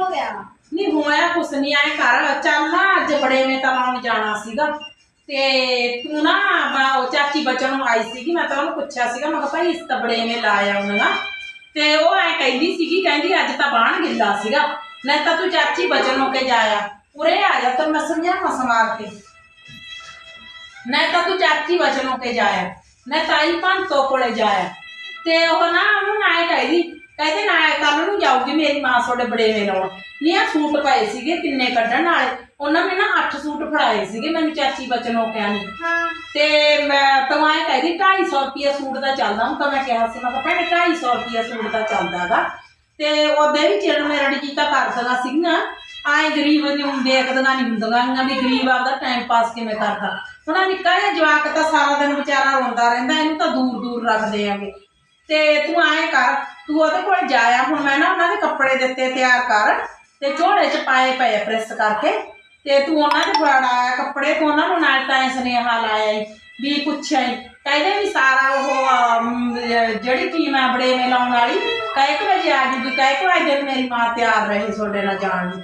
ਹੋ ਗਿਆ ਨਹੀਂ ਹੋਇਆ ਕੁਛ ਨਹੀਂ ਆਏ ਘਰ ਚੱਲ ਨਾ ਅੱਜ ਬੜੇ ਨੇ ਤਾਂ ਲਾਉਣ ਜਾਣਾ ਸੀਗਾ। ਤੇ ਤੂੰ ਨਾ ਮੈਂ ਉਹ ਚਾਚੀ ਬੱਚਨ ਨੂੰ ਆਈ ਸੀਗੀ, ਮੈਂ ਤਾਂ ਉਹਨੂੰ ਪੁੱਛਿਆ ਸੀਗਾ, ਮੈਂ ਕਿਹਾ ਭਾਈ ਇਸ ਤਬੜੇ ਨੇ ਲਾਇਆ ਉਹਨਾਂ ਤੇ ਉਹ ਐ ਕਹਿੰਦੀ ਸੀਗੀ, ਕਹਿੰਦੀ ਅੱਜ ਤਾਂ ਬਾਣ ਗਿੱਲਾ ਸੀਗਾ, ਨਹੀਂ ਤਾਂ ਤੂੰ ਚਾਚੀ ਬਚਨ ਹੋ ਕੇ ਜਾਇਆ। ਉਰੇ ਆ ਜਾ, ਤੈਨੂੰ ਮੈਂ ਸਮਝਾਵਾਂ ਸਮਾਰ ਕੇ। ਨਹੀਂ ਤਾਂ ਤੂੰ ਚਾਚੀ ਬਚਨ ਹੋ ਕੇ ਜਾਇਆ, ਨਹੀਂ ਤਾਈ ਪੰਤੋ ਕੋਲੇ ਜਾਇਆ। ਤੇ ਉਹ ਨਾ ਉਹਨੂੰ ਨਾ ਇਹ ਕਹਿੰਦੀ ਕਹਿੰਦੇ ਨਾ ਕੱਲ ਨੂੰ ਜਾਊਗੀ ਮੇਰੀ ਮਾਂ ਤੁਹਾਡੇ ਬੜੇਵੇਂ ਲਾਉਣ ਨਹੀਂ ਆ ਸੂਟ ਪਏ ਸੀਗੇ ਕਿੰਨੇ ਕੱਢਣ ਵਾਲੇ। ਉਹਨਾਂ ਨੇ ਨਾ 8 ਸੂਟ ਫੜਾਏ ਸੀਗੇ ਮੈਨੂੰ ਚਾਚੀ ਬਚਨ ਹੋ ਕੇ ਆਣੀ ਹਾਂ। ਤੇ ਮੈਂ ਤਾਂ ਐਂ ਕਹਿੰਦੀ 250 ਰੁਪਏ ਸੂਟ ਦਾ ਚੱਲਦਾ ਹੁਣ ਤਾਂ ਮੈਂ ਕਿਹਾ ਸੀ ਮੈਂ ਕਿਹਾ ਭੈਣੇ 250 ਰੁਪਏ ਸੂਟ ਦਾ ਚੱਲਦਾਗਾ ਤੇ ਉਹਦੇ ਵੀ ਚਿਰਨ ਮੇਰਾ ਜੀ ਤਾਂ ਕਰਦਾ ਸੀਗਾ ਆਏ ਗਰੀਬ ਨੂੰ ਦੇਖਦੀਆਂ ਨਹੀਂ ਹੁੰਦੀਆਂ ਵੀ ਗਰੀਬ ਆਪਦਾ ਟਾਈਮ ਪਾਸ ਕਿਵੇਂ ਕਰਦਾ। ਹੁਣ ਨਿੱਕਾ ਜਿਹਾ ਜਵਾਕ ਤਾਂ ਸਾਰਾ ਦਿਨ ਵਿਚਾਰਾ ਰੋਂਦਾ ਰਹਿੰਦਾ ਇਹਨੂੰ ਤਾਂ ਦੂਰ ਦੂਰ ਰੱਖਦੇ ਆਂਗੇ। ਤੇ ਤੂੰ ਐਂ ਕਰ ਤੂੰ ਉਹਦੇ ਕੋਲ ਜਾਇਆ ਹੁਣ ਮੈਂ ਨਾ ਉਹਨਾਂ ਦੇ ਕੱਪੜੇ ਦਿੱਤੇ ਤਿਆਰ ਕਰ ਤੇ ਝੋਲੇ 'ਚ ਪਾਏ ਪਏ ਆ ਪ੍ਰੈਸ ਕਰਕੇ। ਤੇ ਤੂੰ ਉਹਨਾਂ ਦੇ ਫੜ ਕੱਪੜੇ ਤੂੰ ਉਹਨਾਂ ਨੂੰ ਨਾਲ ਤਾਂ ਸੁਨੇਹਾ ਲਾਇਆ ਈ ਵੀ ਪੁੱਛਿਆ ਈ। ਕਹਿੰਦੇ ਵੀ ਸਾਰਾ ਉਹ ਅਮ, ਜਿਹੜੀ ਟੀਮ ਹੈ ਬੜੇ ਮੇ ਲਾਉਣ ਵਾਲੀ ਕਹਿ ਕੁ ਵਜੇ ਆ ਜੂਗੀ ਕਹਿ ਕੁ ਵਜੇ ਮੇਰੀ ਮਾਂ ਤਿਆਰ ਰਹੇ ਤੁਹਾਡੇ ਨਾਲ ਜਾਣ ਨੂੰ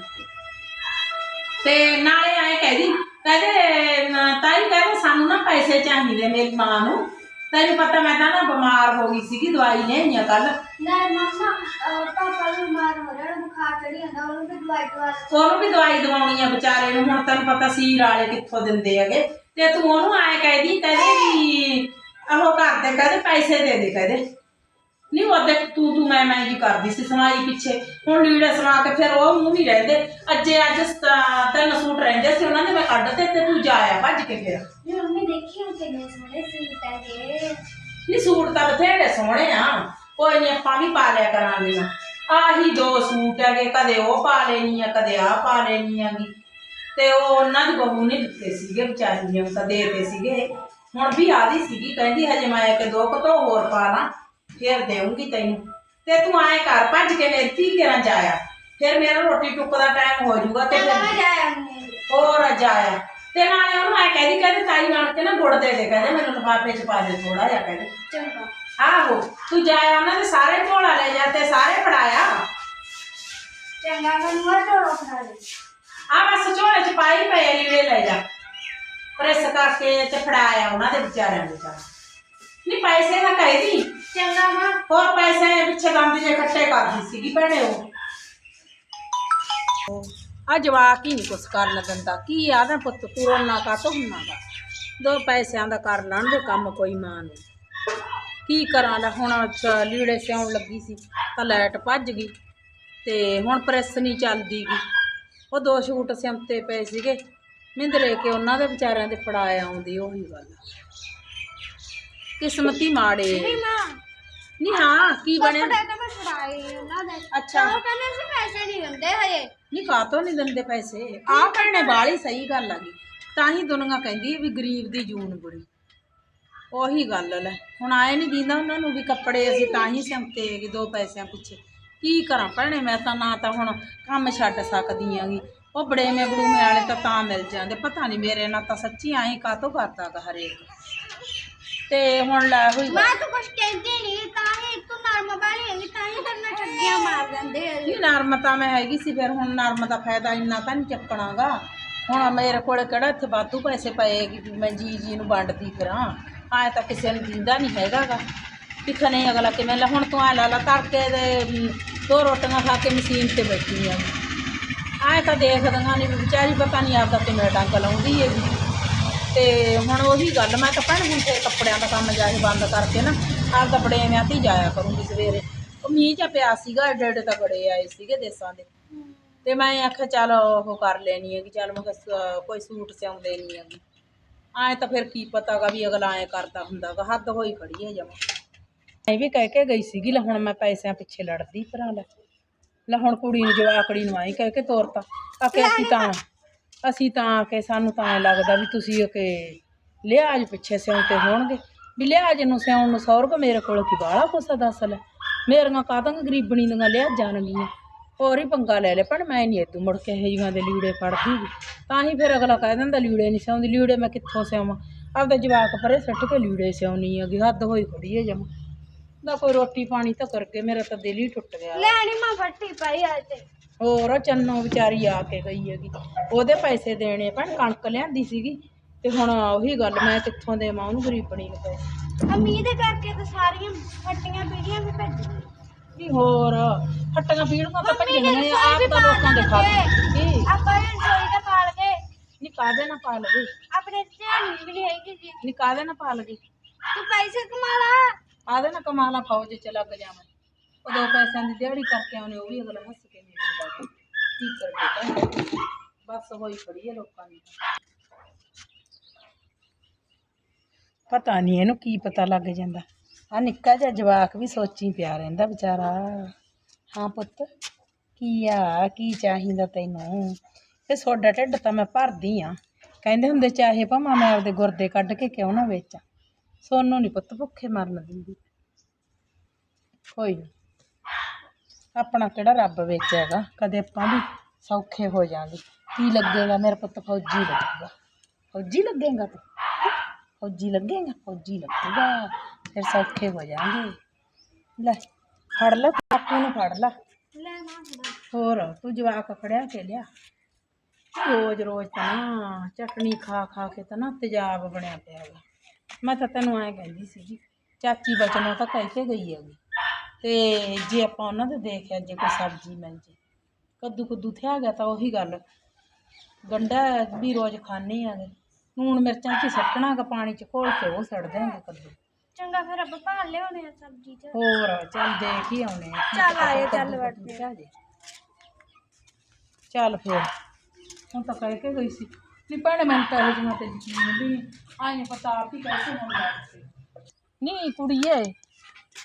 ਤੇ ਨਾਲੇ ਆਏ ਕਹਿੰਦੀ ਕਹਿੰਦੇ ਨ- ਤਾਈ ਕਹਿੰਦੇ ਸਾਨੂੰ ਨਾ ਪੈਸੇ ਚਾਹੀਦੇ ਮੇਰੀ ਮਾਂ ਨੂੰ। ਤੈਨੂੰ ਪਤਾ ਮੈਂ ਤਾਂ ਨਾ ਬਿਮਾਰ ਹੋ ਗਈ ਸੀਗੀ ਦਵਾਈ ਲੈਣੀ ਆ ਕੱਲ ਨਾ ਮਮਾ ਪਾਪਾ ਨੂੰ ਮਾਰ ਹੋ ਰਿਹਾ ਬੁਖਾਰ ਚੜੀ ਜਾਂਦਾ ਉਹਨੂੰ ਵੀ ਦਵਾਈ ਦਵਾ ਉਹਨੂੰ ਵੀ ਦਵਾਈ ਦਵਾਉਣੀ ਆ ਵਿਚਾਰੇ ਨੂੰ ਹੁਣ ਤੈਨੂੰ ਪਤਾ ਸੀਰ ਵਾਲੇ ਕਿੱਥੋਂ ਦਿੰਦੇ ਹੈਗੇ। ਤੇ ਤੂੰ ਉਹਨੂੰ ਆਏ ਕਹਿਦੀ ਕਹਿੰਦੇ ਵੀ ਉਹ ਕਰਦੇ ਕਹਿੰਦੇ ਪੈਸੇ ਦੇ ਦੇ ਕਹਿੰਦੇ। ਨਹੀਂ ਉਹਦੇ ਤੂੰ ਤੂੰ ਮੈਂ ਮੈਂ ਜੀ ਕਰਦੀ ਸੀ ਸਮਾਈ ਪਿੱਛੇ। ਹੁਣ ਲੀੜੇ ਸਮਾ ਕੇ ਫਿਰ ਉਹ ਮੂੰਹ ਨਹੀਂ ਰਹਿੰਦੇ। ਅੱਜੇ ਅੱਜ ਸ- ਤਿੰਨ ਸੂਟ ਰਹਿੰਦੇ ਸੀ ਉਹਨਾਂ ਦੇ ਮੈਂ ਕੱਢ ਤੇ ਤੇ ਤੂੰ ਜਾਇਆ ਭੱਜ ਕੇ ਫਿਰ। ਨਹੀਂ ਮੰਮੀ ਦੇਖੀ ਉਹ ਕਿੰਨੇ ਸੋਹਣੇ ਸੂਟ ਹੈਗੇ ਨਹੀਂ ਸੂਟ ਤਾਂ ਬਥੇਰੇ ਸੋਹਣੇ ਆ। ਕੋਈ ਨਹੀਂ ਆਪਾਂ ਵੀ ਪਾ ਲਿਆ ਕਰਾਂਗੇ ਨਾ। ਆਹੀ ਦੋ ਸੂਟ ਹੈਗੇ ਕਦੇ ਉਹ ਪਾ ਲੈਣੀ ਆ ਕਦੇ ਆਹ ਪਾ ਲੈਣੀ ਆਗੀ ਤੇ ਉਹ ਉਹਨਾਂ ਦੀ ਬਹੂ ਨੇ ਦਿੱਤੇ ਸੀਗੇ ਵਿਚਾਰੀ ਨੇ ਉਹ ਤਾਂ ਦੇਤੇ ਸੀਗੇ। ਹੁਣ ਵੀ ਆਦੀ ਸੀਗੀ ਕਹਿੰਦੀ ਹਜੇ ਮੈਂ ਇੱਕ ਦੋ ਕੁ ਤੋਂ ਹੋਰ ਪਾ ਲਾਂ ਫਿਰ ਦੇਵਾਂਗੀ ਤੈਨੂੰ। ਤੇ ਤੂੰ ਆਏ ਘਰ ਭੱਜ ਕੇ ਮੇਰੀ ਧੀ ਘਰਾਂ ਜਾਇਆ ਫਿਰ ਮੇਰਾ ਰੋਟੀ ਟੁੱਕ ਦਾ ਟਾਈਮ ਹੋ ਜਾਊਗਾ ਤੇ ਫਿਰ ਹੋਰ ਜਾਇਆ ਤੇ ਨਾਲੇ ਉਹਨੂੰ ਐ ਕਹਿੰਦੀ ਕਹਿੰਦੀ ਤਾਈ ਬਣ ਕੇ ਨਾ ਗੁੜ ਦੇ ਦੇ ਕਹਿੰਦੇ ਮੈਨੂੰ ਲਿਫਾਫੇ ਚ ਪਾ ਦੇ ਥੋੜਾ ਜਿਹਾ ਕਹਿੰਦੇ। ਚੰਗਾ। ਆਹੋ ਤੂੰ ਜਾਇਆ ਉਹਨਾਂ ਦੇ ਸਾਰੇ ਝੋਲਾ ਲੈ ਜਾ ਤੇ ਸਾਰੇ ਫੜਾਇਆ। ਚੰਗਾ ਮੈਂ ਮਰ ਢੋਲੋ ਖਾ ਲਈ ਆ ਬਸ ਝੋਲੇ ਚ ਪਾਈ ਪਏ ਲੀੜੇ ਲੈ ਜਾ। ਪ੍ਰੈਸ ਕਰਕੇ ਤੇ ਫੜਾਇਆ ਉਹਨਾਂ ਦੇ ਵਿਚਾਰਿਆਂ ਦੇ ਚਾਰ ਨਹੀਂ ਪੈਸੇ ਨਾ ਕਹਿਦੀ ਚੰਗਾ ਮਾਂ। ਹੋਰ ਪੈਸੇ ਪਿੱਛੇ ਦੰਦ ਜੇ ਇਕੱਠੇ ਕਰਦੀ ਸੀਗੀ ਭੈਣੇ ਉਹ। ਆ ਜਵਾਕ ਹੀ ਨਹੀਂ ਕੁਛ ਕਰਨ ਦਿੰਦਾ ਕੀ ਆਦਾ ਪੁੱਤ ਤੁਰਨ ਨਾ ਕਾਟੋ ਹੁੰਨਾਗਾ ਦੋ ਪੈਸਿਆਂ ਦਾ ਕਰ ਲੈਣ ਦੇ ਕੰਮ ਕੋਈ ਮਾਂ ਨੂੰ। ਕੀ ਕਰਾਂ ਲੈ ਹੁਣ ਲੀੜੇ ਸਿਉਣ ਲੱਗੀ ਸੀ ਤਾਂ ਲਾਈਟ ਭੱਜ ਗਈ ਤੇ ਹੁਣ ਪ੍ਰੈਸ ਨਹੀਂ ਚੱਲਦੀ ਗੀ। ਉਹ ਦੋ ਸ਼ੂਟ ਸਿਉਂਤੇ ਪਏ ਸੀਗੇ। ਮਿੰਦਰੇ ਕੇ ਉਹਨਾਂ ਦੇ ਵਿਚਾਰਿਆਂ ਦੇ ਫੜਾਇਆ ਆਉਂਦੀ ਉਹੀ ਗੱਲ। ਕਿਸਮਤੀ ਮਾੜੇ। ਨਹੀਂ ਹਾਂ ਕੀ ਬਣਿਆ? ਮੈਂ ਅੱਛਾ। ਉਹ ਕਹਿੰਦੇ ਸੀ ਪੈਸੇ ਨਹੀਂ ਦਿੰਦੇ ਹਜੇ। ਨਹੀਂ ਕਾਤੋਂ ਨਹੀਂ ਦਿੰਦੇ ਪੈਸੇ? ਆਹ ਭੈਣੇ ਬਾਲੀ ਸਹੀ ਗੱਲ ਆ ਗਈ ਤਾਂ ਹੀ ਦੁਨੀਆ ਕਹਿੰਦੀ ਹੈ ਵੀ ਗਰੀਬ ਦੀ ਜੂਨ ਬੁਰੀ। ਉਹੀ ਗੱਲ ਲੈ। ਹੁਣ ਆਏ ਨਹੀਂ ਦਿੰਦਾ ਉਹਨਾਂ ਨੂੰ ਵੀ ਕੱਪੜੇ ਅਸੀਂ ਤਾਂ ਹੀ ਸਿਉਂਤੇ ਹੈਗੇ ਦੋ ਪੈਸਿਆਂ ਪਿੱਛੇ। ਕੀ ਕਰਾਂ ਭੈਣੇ ਮੈਂ ਤਾਂ ਨਾ ਤਾਂ ਹੁਣ ਕੰਮ ਛੱਡ ਸਕਦੀ ਆਂਗੀ ਉਹ ਬੜੇ ਮੇ ਬੜੂਮੇ ਵਾਲੇ ਤਾਂ ਤਾਂ ਮਿਲ ਜਾਂਦੇ। ਪਤਾ ਨਹੀਂ ਮੇਰੇ ਨਾਲ ਤਾਂ ਸੱਚੀ ਆਈ ਕਾਤੋਂ ਕਰਦਾ ਗਾ ਹਰੇਕ। ਤੇ ਹੁਣ ਲੈ ਹੋਈ ਮਾਂ ਤੂੰ ਕੁਛ ਕਹਿੰਦੀ ਨਹੀਂ ਤਾਂ ਹੀ ਤੂੰ ਨਰਮ ਵਾਲੀ ਹੈਗੀ ਤਾਂ ਹੀ ਤੇਰੇ ਨਾਲ ਠੱਗੀਆਂ ਮਾਰ ਦਿੰਦੇ ਆ ਨਹੀਂ ਨਰਮ ਤਾਂ ਮੈਂ ਹੈਗੀ ਸੀ ਫਿਰ ਹੁਣ ਨਰਮ ਦਾ ਫਾਇਦਾ ਇੰਨਾ ਤਾਂ ਨਹੀਂ ਚੱਕਣਾਗਾ। ਹੁਣ ਮੇਰੇ ਕੋਲ ਕਿਹੜਾ ਇੱਥੇ ਵਾਧੂ ਪੈਸੇ ਪਏ ਕਿ ਵੀ ਮੈਂ ਜੀ ਜੀ ਨੂੰ ਵੰਡਦੀ ਫਿਰਾਂ। ਆਏ ਤਾਂ ਕਿਸੇ ਨੂੰ ਦਿੰਦਾ ਨਹੀਂ ਹੈਗਾਗਾ। ਕਿਥੇ ਨਹੀਂ ਅਗਲਾ ਕਿਵੇਂ ਲੈ ਹੁਣ ਤੂੰ ਆ ਲਾ ਲਾ ਤੜਕੇ ਦੇ ਦੋ ਰੋਟੀਆਂ ਖਾ ਕੇ ਮਸ਼ੀਨ ਤੇ ਬੈਠੀ ਆ। ਆਏ ਤਾਂ ਦੇਖਦੀਆਂ ਨਹੀਂ ਵੀ ਵਿਚਾਰੀ ਪਤਾ ਨਹੀਂ ਆਪਦਾ ਕਿਵੇਂ ਡੰਗ ਲਾਉਂਦੀ ਹੈਗੀ। ਤੇ ਹੁਣ ਉਹੀ ਗੱਲ, ਮੈਂ ਤਾਂ ਭੈਣ ਹੁਣ ਤੇ ਕੱਪੜਿਆਂ ਦਾ ਕੰਮ ਜਾ ਕੇ ਬੰਦ ਕਰਕੇ ਨਾ ਆਪਦਾ ਬੜੇ ਐਵੇਂ ਹੀ ਜਾਇਆ ਕਰੂੰਗੀ ਸਵੇਰੇ। ਉਹ ਮੀਂਹ ਜਿਹਾ ਪਿਆ ਸੀਗਾ ਏਡੇ ਏਡੇ ਤਾਂ ਬੜੇ ਆਏ ਸੀਗੇ ਦੇਸਾਂ ਦੇ। ਤੇ ਮੈਂ ਆਖਿਆ, ਚੱਲ ਉਹ ਕਰ ਲੈਣੀ ਹੈਗੀ, ਚੱਲ ਮੈਂ ਕਿਹਾ ਕੋਈ ਸੂਟ ਸਿਉਂਦੇ ਨਹੀਂ ਹੈਗੀ। ਆਏ ਤਾਂ ਫਿਰ ਕੀ ਪਤਾਗਾ ਵੀ ਅਗਲਾ ਐ ਕਰਦਾ ਹੁੰਦਾਗਾ ਹੱਦ ਹੋਈ ਖੜੀ ਹੈ ਜਮਾ। ਐ ਵੀ ਕਹਿ ਕੇ ਗਈ ਸੀਗੀ, ਲੈ ਹੁਣ ਮੈਂ ਪੈਸਿਆਂ ਪਿੱਛੇ ਲੜਦੀ ਭਰਾ ਲੈ ਲੈ ਹੁਣ ਕੁੜੀ ਨੂੰ, ਜਵਾਕੜੀ ਨੂੰ ਆਈ ਕਹਿ ਕੇ ਤੋਰਤਾ ਆਕੇ ਅਸੀਂ ਤਾਂ ਅਸੀਂ ਤਾਂ ਆ ਕੇ ਸਾਨੂੰ ਤਾਂ ਐਂ ਲੱਗਦਾ ਵੀ ਤੁਸੀਂ ਕਿ ਲਿਆਜ ਪਿੱਛੇ ਸਿਉਂਤੇ ਹੋਣਗੇ। ਵੀ ਲਿਹਾਜ਼ ਨੂੰ ਸਿਉਣ ਨੂੰ ਸੌਰਗ ਮੇਰੇ ਕੋਲ ਕੀ ਬਾਹਲਾ ਕੁਛ ਆ ਦੱਸ ਲੈ। ਮੇਰੀਆਂ ਕਾਹਦਾਂ ਗਰੀਬਣੀ ਦੀਆਂ ਲਿਆ ਜਾਣਗੀਆਂ ਹੋਰ ਹੀ ਪੰਗਾ ਲੈ ਲੈ ਪਰ ਮੈਂ ਨਹੀਂ ਇਦੋਂ ਮੁੜ ਕੇ ਇਹ ਜਿਹਾਂ ਦੇ ਲੀੜੇ ਫੜਦੀ ਗੀ। ਤਾਂ ਹੀ ਫਿਰ ਅਗਲਾ ਕਹਿ ਦਿੰਦਾ, ਲੀੜੇ ਨਹੀਂ ਸਿਉਂਦੀ, ਲੀੜੇ ਮੈਂ ਕਿੱਥੋਂ ਸਿਆਵਾਂ? ਆਪਦਾ ਜਵਾਕ ਪਰੇ ਸੁੱਟ ਕੇ ਲੀੜੇ ਸਿਉਣੀ ਹੈਗੀ ਹੱਦ ਹੋਈ ਖੜੀ ਹੈ ਜਮਾ। ਨਾ ਕੋਈ ਰੋਟੀ ਪਾਣੀ ਤਾਂ ਕਰਕੇ ਮੇਰਾ ਤਾਂ ਦਿਲ ਹੀ ਟੁੱਟ ਗਿਆ। ਲੈਣੀ ਮਾਂ, ਫੱਟੀ ਪਈ ਅੱਜ ਹੋਰ ਚੰਨੋ ਵਿਚਾਰੀ ਆ ਕੇ ਗਈ ਹੈਗੀ। ਉਹਦੇ ਪੈਸੇ ਦੇਣੇ ਭੈਣ ਕਣਕ ਲਿਆਂਦੀ ਸੀਗੀ ਤੇ ਹੁਣ ਉਹੀ ਗੱਲ ਮੈਂ ਕਿੱਥੋਂ ਦੇਵਾਂ ਉਹਨੂੰ ਗਰੀਬਣੀ ਨੂੰ ਪੈਸੇ? ਆ ਮੀਂਹ ਦੇ ਕਰਕੇ ਤਾਂ ਸਾਰੀਆਂ ਫੱਟੀਆਂ ਪੀੜੀਆਂ ਵੀ ਭੱਜ ਗਈਆਂ। ਨਹੀਂ ਹੋਰ ਹੱਟੀਆਂ ਪੀੜੀਆਂ ਤਾਂ ਮੰਮੀ ਭੱਜਣੀਆਂ ਨੇ ਆਪ ਰਸੋਈ ਤਾਂ ਲੋਕਾਂ ਦੇ ਖਾ ਕੀ? ਆਪਾਂ ਇਹ ਰਸੋਈ ਦਾ ਪਾਲ ਗਏ ਨਹੀਂ ਕਾਦੇ ਨਾ ਪਾ ਲਗੇ ਆਪਣੇ ਧਿਆਨ ਵੀ ਨਹੀਂ ਹੈਗੀ ਜੀ। ਨਹੀਂ ਕਾਦੇ ਨਾ ਪਾ ਲਗੇ ਤੂੰ ਪੈਸੇ ਕਮਾ ਲਾ। ਆਦੇ ਨਾ ਕਮਾਲਾ ਫੌਜ ਚ ਲੱਗ ਜਾਵਾਂ। ਉਹ ਦੋ ਪੈਸਿਆਂ ਦੀ ਦਿਹਾੜੀ ਕਰਕੇ ਆਉਣੇ ਉਹ ਵੀ ਅਗਲਾ ਹੱਸ ਕੇ ਕੀ ਕਰਦੇ ਬਸ ਹੋਈ ਖੜੀ ਹੈ ਲੋਕਾਂ ਦੀ। ਪਤਾ ਨਹੀਂ ਇਹਨੂੰ ਕੀ ਪਤਾ ਲੱਗ ਜਾਂਦਾ। ਆ ਨਿੱਕਾ ਜਿਹਾ ਜਵਾਕ ਵੀ ਸੋਚੀ ਪਿਆ ਰਹਿੰਦਾ ਵਿਚਾਰਾ। ਹਾਂ ਪੁੱਤ ਕੀ ਆ ਕੀ ਚਾਹੀਦਾ ਤੈਨੂੰ? ਇਹ ਸੋਡਾ ਢਿੱਡ ਤਾਂ ਮੈਂ ਭਰਦੀ ਆ। ਕਹਿੰਦੇ ਹੁੰਦੇ ਚਾਹੇ ਭਾਵੇਂ ਮੈਂ ਆਪਦੇ ਗੁਰਦੇ ਕੱਢ ਕੇ ਕਿਉਂ ਨਾ ਵੇਚਾਂ। ਸੋਨੂੰ ਨਹੀਂ ਪੁੱਤ ਭੁੱਖੇ ਮਰਨ ਦਿੰਦੀ। ਕੋਈ ਨਹੀਂ ਆਪਣਾ ਕਿਹੜਾ ਰੱਬ ਵਿੱਚ ਹੈਗਾ? ਕਦੇ ਆਪਾਂ ਵੀ ਸੌਖੇ ਹੋ ਜਾਾਂਗੇ ਕੀ ਲੱਗੇਗਾ? ਮੇਰਾ ਪੁੱਤ ਫੌਜੀ ਲੱਗੇਗਾ। ਫੌਜੀ ਲੱਗੇਗਾ ਤੂੰ? ਫੌਜੀ ਲੱਗੇਗਾ? ਫੌਜੀ ਲੱਗੇਗਾ। ਫਿਰ ਸੌਖੇ ਹੋ ਜਾਾਂਗੇ ਲੈ, ਫੜ ਲੈ ਆਪੂ ਨੂੰ ਫੜ ਲੈ। ਹੋਰ, ਤੂੰ ਜਵਾਕ ਫੜਿਆ ਕੇ ਲਿਆ? ਰੋਜ਼ ਰੋਜ਼ ਤਾਂ ਨਾ ਚਟਣੀ ਖਾ ਖਾ ਕੇ ਤਾਂ ਨਾ ਤੇਜ਼ਾਬ ਬਣਿਆ ਪਿਆ ਹੈਗਾ ਮੈਂ ਤਾਂ ਤੈਨੂੰ ਐਂ ਕਹਿੰਦੀ ਸੀਗੀ, ਚਾਚੀ ਬਚਨੋਂ ਤਾਂ ਕਹਿ ਕੇ ਗਈ ਹੈਗੀ। ਤੇ ਜੇ ਆਪਾਂ ਉਹਨਾਂ ਦੇ ਦੇਖਿਆ ਜੇ ਕੋਈ ਸਬਜ਼ੀ ਮਿਲ ਜੇ। ਕੱਦੂ ਕੁੱਦੂ ਥਿਆ ਗਿਆ ਤਾਂ ਉਹੀ ਗੱਲ। ਗੰਡਾ ਵੀ ਰੋਜ਼ ਖਾਣੇ ਆਗੇ ਨੂਣ ਮਿਰਚਾਂ ਚ ਹੀ ਸੱਟਣਾ ਗਾ ਪਾਣੀ ਚ ਘੋਲ ਕੇ ਉਹ ਸੜ ਦੇਣਗੇ ਕੱਦੂ। ਚੰਗਾ ਫਿਰ ਆਪਾਂ ਭਾਲ ਲਿਆਉਣੇ ਆ ਸਬਜ਼ੀ ਚ। ਹੋਰ ਚੱਲ ਦੇਖ ਹੀ ਆਉਣੇ ਆ। ਚੱਲ ਆਏ, ਚੱਲ ਵੜਦੇ ਆ। ਚੱਲ ਫਿਰ ਹੁਣ ਤਾਂ ਕਹਿ ਕੇ ਗਈ ਸੀ। ਨਹੀਂ ਭੈਣੇ ਮੈਨੂੰ ਤਾਂ ਇਹ ਜਿਹਾ ਤੇ ਯਕੀਨ ਵੀ ਨਹੀਂ ਆਏ ਪਤਾ ਆਪ ਹੀ ਕਹਿ ਕੇ ਹੁਣ ਲੱਗ ਸੀ ਨਹੀਂ ਕੁੜੀਏ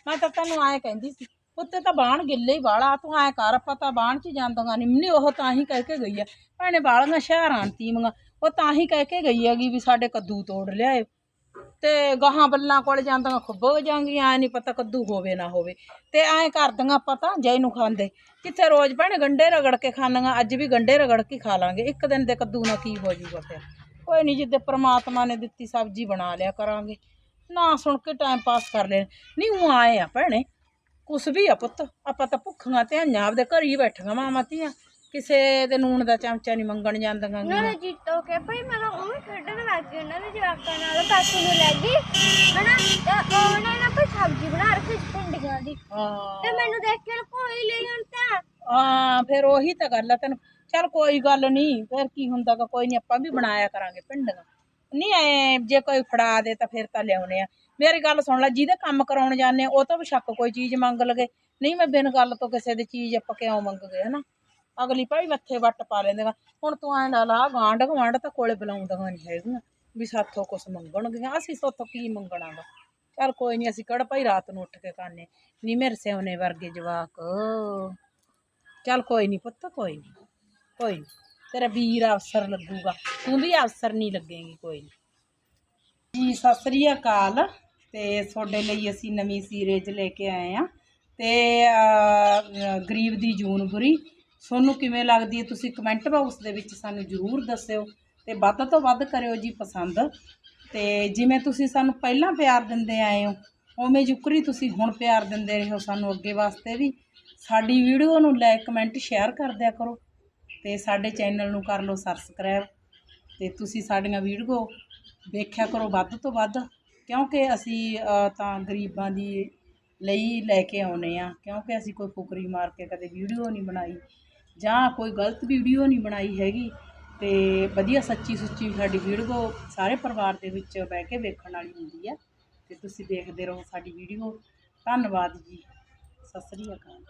ਮੈਂ ਤਾਂ ਤੈਨੂੰ ਆਏ ਕਹਿੰਦੀ ਸੀ, ਉੱਤੇ ਤਾਂ ਬਾਣ ਗਿੱਲੇ ਹੀ ਵਾਲਾ, ਤੂੰ ਐ ਕਰ, ਆਪਾਂ ਤਾਂ ਬਾਣ ਚ ਜਾਂਦਾਂਗਾ ਨਹੀਂ ਉਹ ਤਾਂ ਹੀ ਕਹਿ ਕੇ ਗਈ ਆ। ਭੈਣੇ ਵਾਲੀਆਂ ਸ਼ਹਿਰਾਂ ਤੀਮੀਆਂ ਉਹ ਤਾਂ ਹੀ ਕਹਿ ਕੇ ਗਈ ਹੈਗੀ ਵੀ ਸਾਡੇ ਕੱਦੂ ਤੋੜ ਲਿਆਏ। ਤੇ ਗਾਹਾਂ ਬੱਲਾਂ ਕੋਲ ਜਾਂਦੀਆਂ ਖੁੱਬ ਹੋ ਜਾਂਗੀਆਂ ਐ ਨਹੀਂ ਪਤਾ ਕੱਦੂ ਹੋਵੇ ਨਾ ਹੋਵੇ। ਤੇ ਐਂ ਕਰਦੀਆਂ ਪਤਾ ਜੈ ਨੂੰ ਖਾਂਦੇ। ਕਿੱਥੇ ਰੋਜ਼ ਭੈਣੇ ਗੰਡੇ ਰਗੜ ਕੇ ਖਾਂਦੀਆਂ, ਅੱਜ ਵੀ ਗੰਡੇ ਰਗੜ ਕੇ ਖਾ ਲਾਂਗੇ, ਇੱਕ ਦਿਨ ਦੇ ਕੱਦੂ ਨਾਲ ਕੀ ਹੋ ਜਾਊਗਾ ਫਿਰ? ਕੋਈ ਨਹੀਂ ਜਿੱਦੇ ਪ੍ਰਮਾਤਮਾ ਨੇ ਦਿੱਤੀ ਸਬਜ਼ੀ ਬਣਾ ਲਿਆ ਕਰਾਂਗੇ। ਨਾ ਸੁਣ ਕੇ ਟਾਈਮ ਪਾਸ ਕਰ ਲੈਣ। ਨਹੀਂ ਉਹ ਆਏ ਆ ਭੈਣੇ। ਕੁਛ ਵੀ ਆ ਪੁੱਤ ਆਪਾਂ ਤਾਂ ਭੁੱਖੀਆਂ ਤੇ ਹਈਆਂ ਆਪਦੇ ਘਰ ਹੀ ਬੈਠੀਆਂ ਮਾਵਾਂ ਧੀਆਂ। ਕਿਸੇ ਦੇ ਨੂਣ ਦਾ ਚਮਚਾ ਨਹੀਂ ਮੰਗਣ ਜਾਂਦੀਆਂ ਉਹਨਾਂ ਨੇ ਜੀਤੋ ਕੇ ਭਈ ਮੈਂ ਤਾਂ ਉਵੇਂ ਖੇਡਣ ਲੱਗ ਗਈ ਉਹਨਾਂ ਦੇ ਜਵਾਕਾਂ ਨਾਲ ਕਾਕੂ ਨੂੰ ਲੈ ਗਈ। ਹਨਾ? ਤੇ ਉਹਨੇ ਨਾ ਕੋਈ ਸਬਜ਼ੀ ਬਣਾ ਰੱਖੀ ਸੀ ਭਿੰਡੀਆਂ ਦੀ। ਹਾਂ। ਤੇ ਮੈਨੂੰ ਦੇਖ ਕੇ ਕੋਈ ਲਈ ਹੁਣ ਤਾਂ। ਹਾਂ ਫਿਰ ਉਹੀ ਤਾਂ ਗੱਲ ਆ ਤੈਨੂੰ। ਚੱਲ ਕੋਈ ਗੱਲ ਨਹੀਂ ਫਿਰ ਕੀ ਹੁੰਦਾ ਕੋਈ ਨਹੀਂ ਆਪਾਂ ਵੀ ਬਣਾਇਆ ਕਰਾਂਗੇ ਪਿੰਡੀਆਂ ਨਹੀਂ ਐ ਜੇ ਕੋਈ ਫੜਾ ਦੇ ਤਾਂ ਫਿਰ ਤਾਂ ਲਿਆਉਨੇ ਆ। ਮੇਰੀ ਗੱਲ ਸੁਣ ਲੈ, ਜਿਹਦੇ ਕੰਮ ਕਰਾਉਣ ਜਾਂਦੇ ਆ, ਉਹ ਤਾਂ ਬਸ਼ੱਕ ਕੋਈ ਚੀਜ਼ ਮੰਗ ਲਗੇ ਨਹੀਂ ਮੈਂ ਬਿਨ ਗੱਲ ਤੋਂ ਕਿਸੇ ਦੀ ਚੀਜ਼ ਆਪਾਂ ਕਿਉਂ ਮੰਗ ਗਏ ਹਨਾ? ਅਗਲੀ ਭਾਈ ਮੱਥੇ ਵੱਟ ਪਾ ਲੈਂਦੇਗਾ ਹੁਣ ਤੂੰ ਐਂ ਲਾ ਲਾ ਗਾਂਢ ਗਵਾਂਢ ਤਾਂ ਕੋਲੇ ਬੁਲਾਉਂਦੀਆਂ ਨਹੀਂ ਹੈਗੀਆਂ ਵੀ ਸਾਥੋਂ ਕੁਛ ਮੰਗਣਗੀਆਂ। ਅਸੀਂ ਸਾਥੋਂ ਕੀ ਮੰਗਣਾ ਮੰਗਣਾਗਾ? ਚੱਲ ਕੋਈ ਨਹੀਂ ਅਸੀਂ ਕਿਹੜਾ ਭਾਈ ਰਾਤ ਨੂੰ ਉੱਠ ਕੇ ਖਾਣੇ ਨਹੀਂ ਮੇਰੇ ਸਿਉਨੇ ਵਰਗੇ ਜਵਾਕ। ਚੱਲ ਕੋਈ ਨਹੀਂ ਪੁੱਤ, ਕੋਈ ਨਹੀਂ ਕੋਈ ਨਹੀਂ ਤੇਰਾ ਵੀਰ ਅਫਸਰ ਲੱਗੂਗਾ। ਤੂੰ ਵੀ ਅਫਸਰ ਨਹੀਂ ਲੱਗੇਗੀ ਕੋਈ ਨਹੀਂ ਜੀ, ਸਤਿ ਸ੍ਰੀ ਅਕਾਲ। ਤੇ ਤੁਹਾਡੇ ਲਈ ਅਸੀਂ ਨਵੀਂ ਸੀਰੀਜ਼ ਲੈ ਕੇ ਆਏ ਆ ਤੇ ਗਰੀਬ ਦੀ ਜੂਨ ਬੁਰੀ। ਤੁਹਾਨੂੰ ਕਿਵੇਂ ਲੱਗਦੀ ਹੈ? ਤੁਸੀਂ ਕਮੈਂਟ ਬਾਕਸ ਦੇ ਵਿੱਚ ਸਾਨੂੰ ਜ਼ਰੂਰ ਦੱਸਿਓ ਤੇ ਵੱਧ ਤੋਂ ਵੱਧ ਕਰਿਓ ਜੀ ਪਸੰਦ। ਤੇ ਜਿਵੇਂ ਤੁਸੀਂ ਸਾਨੂੰ ਪਹਿਲਾਂ ਪਿਆਰ ਦਿੰਦੇ ਆਏ ਹੋ, ਉਵੇਂ ਜੁਕਰੀ ਤੁਸੀਂ ਹੁਣ ਪਿਆਰ ਦਿੰਦੇ ਰਹੋ ਸਾਨੂੰ ਅੱਗੇ ਵਾਸਤੇ ਵੀ। ਸਾਡੀ ਵੀਡੀਓ ਨੂੰ ਲਾਈਕ ਕਮੈਂਟ ਸ਼ੇਅਰ ਕਰ ਦਿਆ ਕਰੋ। ਤੇ ਸਾਡੇ ਚੈਨਲ ਨੂੰ ਕਰ ਲਓ ਸਬਸਕ੍ਰਾਈਬ ਤੇ ਤੁਸੀਂ ਸਾਡੀਆਂ ਵੀਡੀਓ ਵੇਖਿਆ ਕਰੋ ਵੱਧ ਤੋਂ ਵੱਧ, ਕਿਉਂਕਿ ਅਸੀਂ ਤਾਂ ਗਰੀਬਾਂ ਦੀ ਲਈ ਲੈ ਕੇ ਆਉਨੇ ਆ ਕਿਉਂਕਿ ਅਸੀਂ ਕੋਈ ਫੁਕਰੀ ਮਾਰ ਕੇ ਕਦੇ ਵੀਡੀਓ ਨਹੀਂ ਬਣਾਈ ਜਾਂ ਕੋਈ ਗਲਤ ਵੀਡੀਓ ਨਹੀਂ ਬਣਾਈ ਹੈਗੀ ਤੇ ਵਧੀਆ ਸੱਚੀ ਸੁੱਚੀ ਸਾਡੀ ਵੀਡੀਓ ਸਾਰੇ ਪਰਿਵਾਰ ਦੇ ਵਿੱਚ ਬਹਿ ਕੇ ਵੇਖਣ ਵਾਲੀ ਹੁੰਦੀ ਆ ਤੇ ਤੁਸੀਂ ਦੇਖਦੇ ਰਹੋ ਸਾਡੀ ਵੀਡੀਓ। ਧੰਨਵਾਦ ਜੀ। ਸਤਿ ਸ੍ਰੀ ਅਕਾਲ।